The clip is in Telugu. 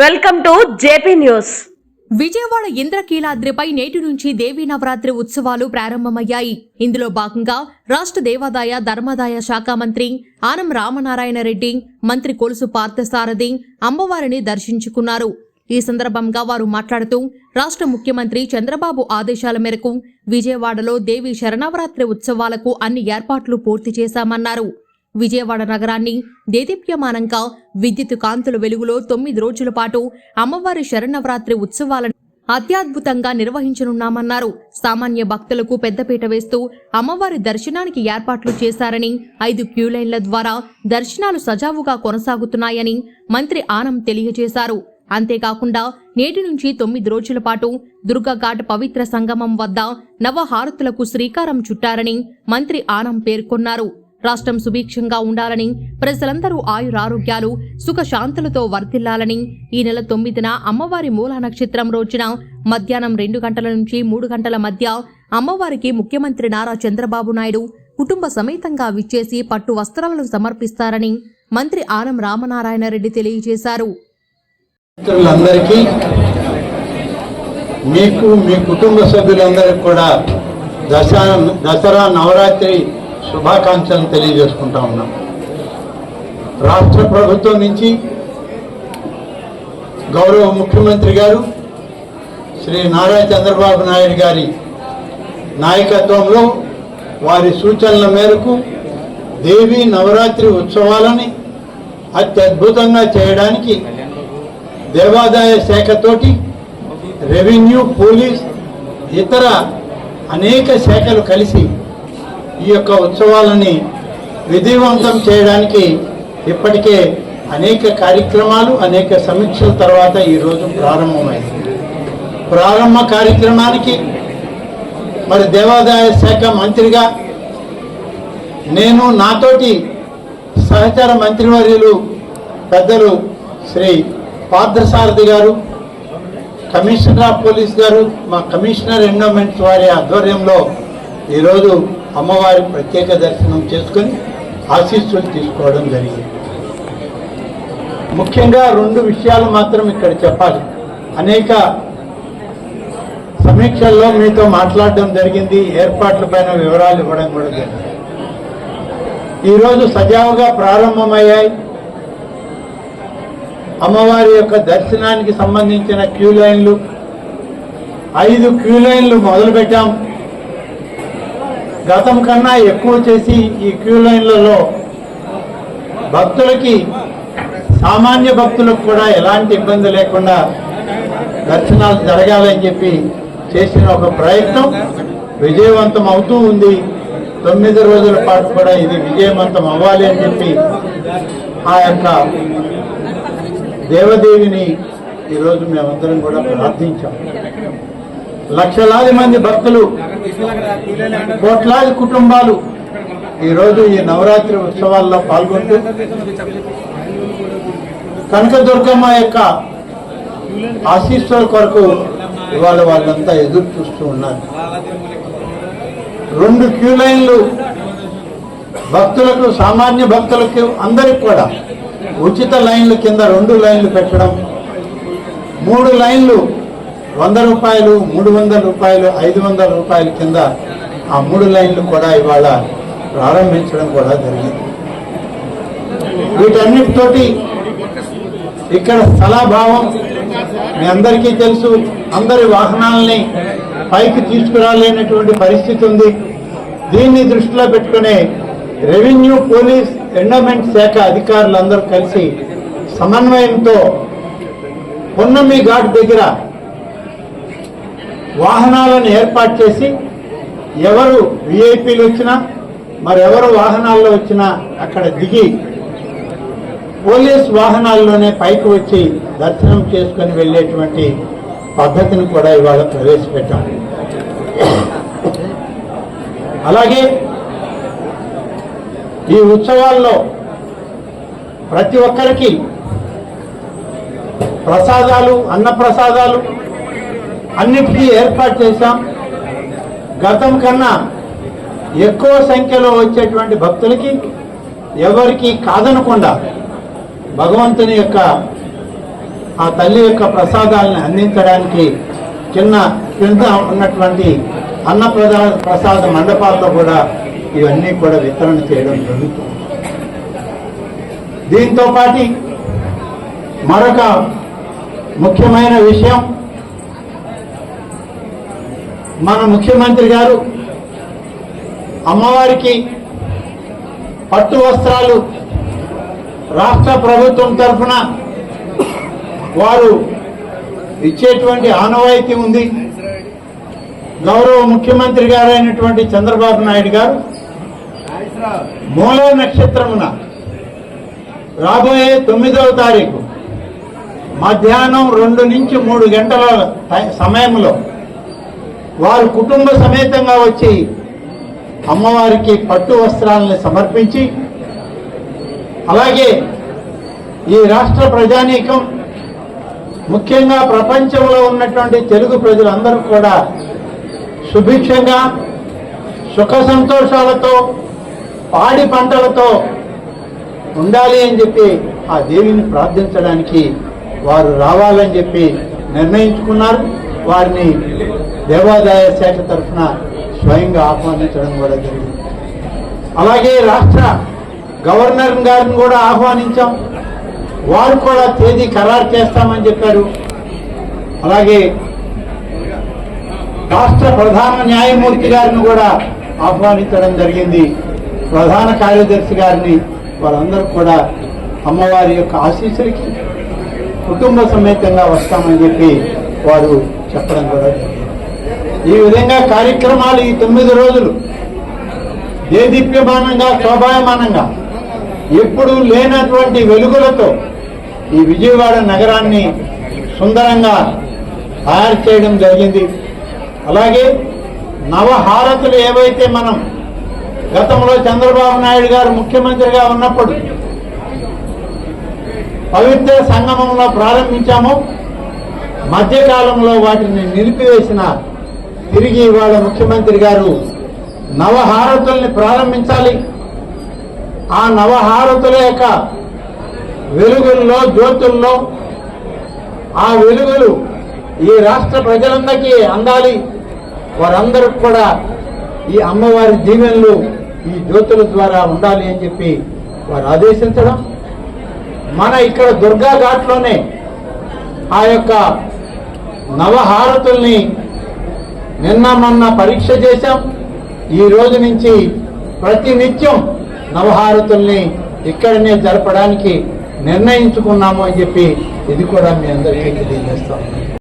Welcome to JP news. Vijayawada ఇంద్రకీలాద్రిపై నేటి నుంచి దేవీ నవరాత్రి ఉత్సవాలు ప్రారంభమయ్యాయి. ఇందులో భాగంగా రాష్ట్ర దేవాదాయ ధర్మాదాయ శాఖ మంత్రి ఆనం రామనారాయణ రెడ్డి మంత్రి కొలుసు పార్థసారథి అమ్మవారిని దర్శించుకున్నారు. ఈ సందర్భంగా వారు మాట్లాడుతూ రాష్ట్ర ముఖ్యమంత్రి చంద్రబాబు ఆదేశాల మేరకు విజయవాడలో దేవి శరణవరాత్రి ఉత్సవాలకు అన్ని ఏర్పాట్లు పూర్తి చేశామన్నారు. విజయవాడ నగరాన్ని దేదీప్యమానంగా విద్యుత్ కాంతుల వెలుగులో తొమ్మిది రోజుల పాటు అమ్మవారి శరణవరాత్రి ఉత్సవాలను అత్యద్భుతంగా నిర్వహించనున్నామన్నారు. సామాన్య భక్తులకు పెద్దపీట వేస్తూ అమ్మవారి దర్శనానికి ఏర్పాట్లు చేశారని ఐదు క్యూలైన్ల ద్వారా దర్శనాలు సజావుగా కొనసాగుతున్నాయని మంత్రి ఆనం తెలియజేశారు. అంతేకాకుండా నేటి నుంచి తొమ్మిది రోజుల పాటు దుర్గాఘాట్ పవిత్ర సంగమం వద్ద నవహారతులకు శ్రీకారం చుట్టారని మంత్రి ఆనం పేర్కొన్నారు. రాష్ట్రం సుభిక్షంగా ఉండాలని ప్రజలందరూ ఆయురారోగ్యాలు సుఖశాంతులతో వర్ధిల్లాలని ఈ నెల తొమ్మిదిన అమ్మవారి మూల నక్షత్రం రోజున మధ్యాహ్నం రెండు గంటల నుంచి మూడు గంటల మధ్య అమ్మవారికి ముఖ్యమంత్రి నారా చంద్రబాబు నాయుడు కుటుంబ సమేతంగా విచ్చేసి పట్టు వస్త్రాలను సమర్పిస్తారని మంత్రి ఆనం రామనారాయణ రెడ్డి తెలియజేశారు. మీకు మీ కుటుంబ సభ్యులందరికీ కూడా దసరా దసరా నవరాత్రి శుభాకాంక్షలను తెలియజేసుకుంటా ఉన్నాం. రాష్ట్ర ప్రభుత్వం నుంచి గౌరవ ముఖ్యమంత్రి గారు శ్రీ నారా చంద్రబాబు నాయుడు గారి నాయకత్వంలో వారి సూచనల మేరకు దేవి నవరాత్రి ఉత్సవాలని అత్యద్భుతంగా చేయడానికి దేవాదాయ శాఖతోటి రెవెన్యూ పోలీస్ ఇతర అనేక శాఖలు కలిసి ఈ యొక్క ఉత్సవాలని విధివంతం చేయడానికి ఇప్పటికే అనేక కార్యక్రమాలు అనేక సమీక్షల తర్వాత ఈరోజు ప్రారంభమైంది. ప్రారంభ కార్యక్రమానికి మరి దేవాదాయ శాఖ మంత్రిగా నేను నాతోటి సహచర మంత్రివర్యులు పెద్దలు శ్రీ పార్థసారథి గారు కమిషనర్ ఆఫ్ పోలీస్ గారు మా కమిషనర్ ఎండోమెంట్స్ వారి ఆధ్వర్యంలో ఈరోజు అమ్మవారి ప్రత్యేక దర్శనం చేసుకొని ఆశీస్సులు తీసుకోవడం జరిగింది. ముఖ్యంగా రెండు విషయాలు మాత్రం ఇక్కడ చెప్పాలి. అనేక సమీక్షల్లో మీతో మాట్లాడడం జరిగింది ఏర్పాట్లపైన వివరాలు ఇవ్వడం కూడా జరిగింది. ఈరోజు సజావుగా ప్రారంభమయ్యాయి. అమ్మవారి యొక్క దర్శనానికి సంబంధించిన క్యూ లైన్లు ఐదు క్యూ లైన్లు మొదలుపెట్టాం. గతం కన్నా ఎక్కువ చేసి ఈ క్యూ లైన్లలో భక్తులకి సామాన్య భక్తులకు కూడా ఎలాంటి ఇబ్బంది లేకుండా దర్శనాలు జరగాలని చెప్పి చేసిన ఒక ప్రయత్నం విజయవంతం అవుతూ ఉంది. తొమ్మిది రోజుల పాటు కూడా ఇది విజయవంతం అవ్వాలి అని చెప్పి ఆ యొక్క దేవదేవిని ఈరోజు మేమందరం కూడా ప్రార్థించాం. లక్షలాది మంది భక్తులు కోట్లాది కుటుంబాలు ఈరోజు ఈ నవరాత్రి ఉత్సవాల్లో పాల్గొంటూ కనకదుర్గమ్మ యొక్క ఆశీస్సుల కొరకు ఇవాళ వాళ్ళంతా ఎదురు చూస్తూ ఉన్నారు. రెండు క్యూ లైన్లు భక్తులకు సామాన్య భక్తులకు అందరికి కూడా ఉచిత లైన్లు కింద రెండు లైన్లు పెట్టడం మూడు లైన్లు వంద రూపాయలు మూడు వందల రూపాయలు ఐదు వందల రూపాయల కింద ఆ మూడు లైన్లు కూడా ఇవాళ ప్రారంభించడం కూడా జరిగింది. వీటన్నిటితోటి ఇక్కడ స్థలాభావం మీ అందరికీ తెలుసు. అందరి వాహనాలని పైకి తీసుకురాలేనటువంటి పరిస్థితి ఉంది. దీన్ని దృష్టిలో పెట్టుకునే రెవెన్యూ పోలీస్ ఎండోమెంట్ శాఖ అధికారులందరూ కలిసి సమన్వయంతో పొన్నమి ఘాట్ దగ్గర వాహనాలను ఏర్పాటు చేసి ఎవరు విఐపీలు వచ్చినా మరెవరు వాహనాల్లో వచ్చినా అక్కడ దిగి పోలీస్ వాహనాల్లోనే పైకి వచ్చి దర్శనం చేసుకొని వెళ్ళేటువంటి పద్ధతిని కూడా ఇవాళ ప్రవేశపెట్టాం. అలాగే ఈ ఉత్సవాల్లో ప్రతి ఒక్కరికి ప్రసాదాలు అన్న ప్రసాదాలు అన్నిటికీ ఏర్పాటు చేశాం. గతం కన్నా ఎక్కువ సంఖ్యలో వచ్చేటువంటి భక్తులకి ఎవరికి కాదనకుండా భగవంతుని యొక్క ఆ తల్లి యొక్క ప్రసాదాలను అందించడానికి చిన్న కింద ఉన్నటువంటి అన్న ప్రసాద ప్రసాద మండపాల్లో కూడా ఇవన్నీ కూడా వితరణ చేయడం జరుగుతుంది. దీంతో పాటు మరొక ముఖ్యమైన విషయం మన ముఖ్యమంత్రి గారు అమ్మవారికి పట్టు వస్త్రాలు రాష్ట్ర ప్రభుత్వం తరఫున వారు ఇచ్చేటువంటి ఆనవాయితీ ఉంది. గౌరవ ముఖ్యమంత్రి గారైనటువంటి చంద్రబాబు నాయుడు గారు మూల నక్షత్రమున రాబోయే తొమ్మిదవ తారీఖు మధ్యాహ్నం రెండు నుంచి మూడు గంటల సమయంలో వారు కుటుంబ సమేతంగా వచ్చి అమ్మవారికి పట్టు వస్త్రాలను సమర్పించి అలాగే ఈ రాష్ట్ర ప్రజానీకం ముఖ్యంగా ప్రపంచంలో ఉన్నటువంటి తెలుగు ప్రజలందరూ కూడా సుభిక్షంగా సుఖ సంతోషాలతో పాడి పంటలతో ఉండాలి అని చెప్పి ఆ దేవిని ప్రార్థించడానికి వారు రావాలని చెప్పి నిర్ణయించుకున్నారు. వారిని దేవాదాయ శాఖ తరఫున స్వయంగా ఆహ్వానించడం కూడా జరిగింది. అలాగే రాష్ట్ర గవర్నర్ గారిని కూడా ఆహ్వానించాం. వారు కూడా తేదీ ఖరారు చేస్తామని చెప్పారు. అలాగే రాష్ట్ర ప్రధాన న్యాయమూర్తి గారిని కూడా ఆహ్వానించడం జరిగింది. ప్రధాన కార్యదర్శి గారిని వారందరూ కూడా అమ్మవారి యొక్క ఆశీస్సులకి కుటుంబ సమేతంగా వస్తామని చెప్పి వారు చెప్పడం కూడా జరిగింది. ఈ విధంగా కార్యక్రమాలు ఈ తొమ్మిది రోజులు దేదీప్యమానంగా శోభాయమానంగా ఎప్పుడు లేనటువంటి వెలుగులతో ఈ విజయవాడ నగరాన్ని సుందరంగా తయారు చేయడం జరిగింది. అలాగే నవహారతులు ఏవైతే మనం గతంలో చంద్రబాబు నాయుడు గారు ముఖ్యమంత్రిగా ఉన్నప్పుడు పవిత్ర సంగమంలో ప్రారంభించాము మధ్యకాలంలో వాటిని నిలిపివేసిన తిరిగి ఇవాళ ముఖ్యమంత్రి గారు నవహారతుల్ని ప్రారంభించాలి. ఆ నవహారతుల యొక్క వెలుగుల్లో జ్యోతుల్లో ఆ వెలుగులు ఈ రాష్ట్ర ప్రజలందరికీ అందాలి. వారందరూ కూడా ఈ అమ్మవారి దీవెనలు ఈ జ్యోతుల ద్వారా ఉండాలి అని చెప్పి వారు ఆదేశించడం. మన ఇక్కడ దుర్గా ఘాట్లోనే ఆ యొక్క నవహారతుల్ని నిన్న మొన్న పరీక్ష చేశాం. ఈ రోజు నుంచి ప్రతి నిత్యం నవహారతుల్ని ఇక్కడనే జరపడానికి నిర్ణయించుకున్నాము అని చెప్పి ఇది కూడా మీ అందరికీ తెలియజేస్తాం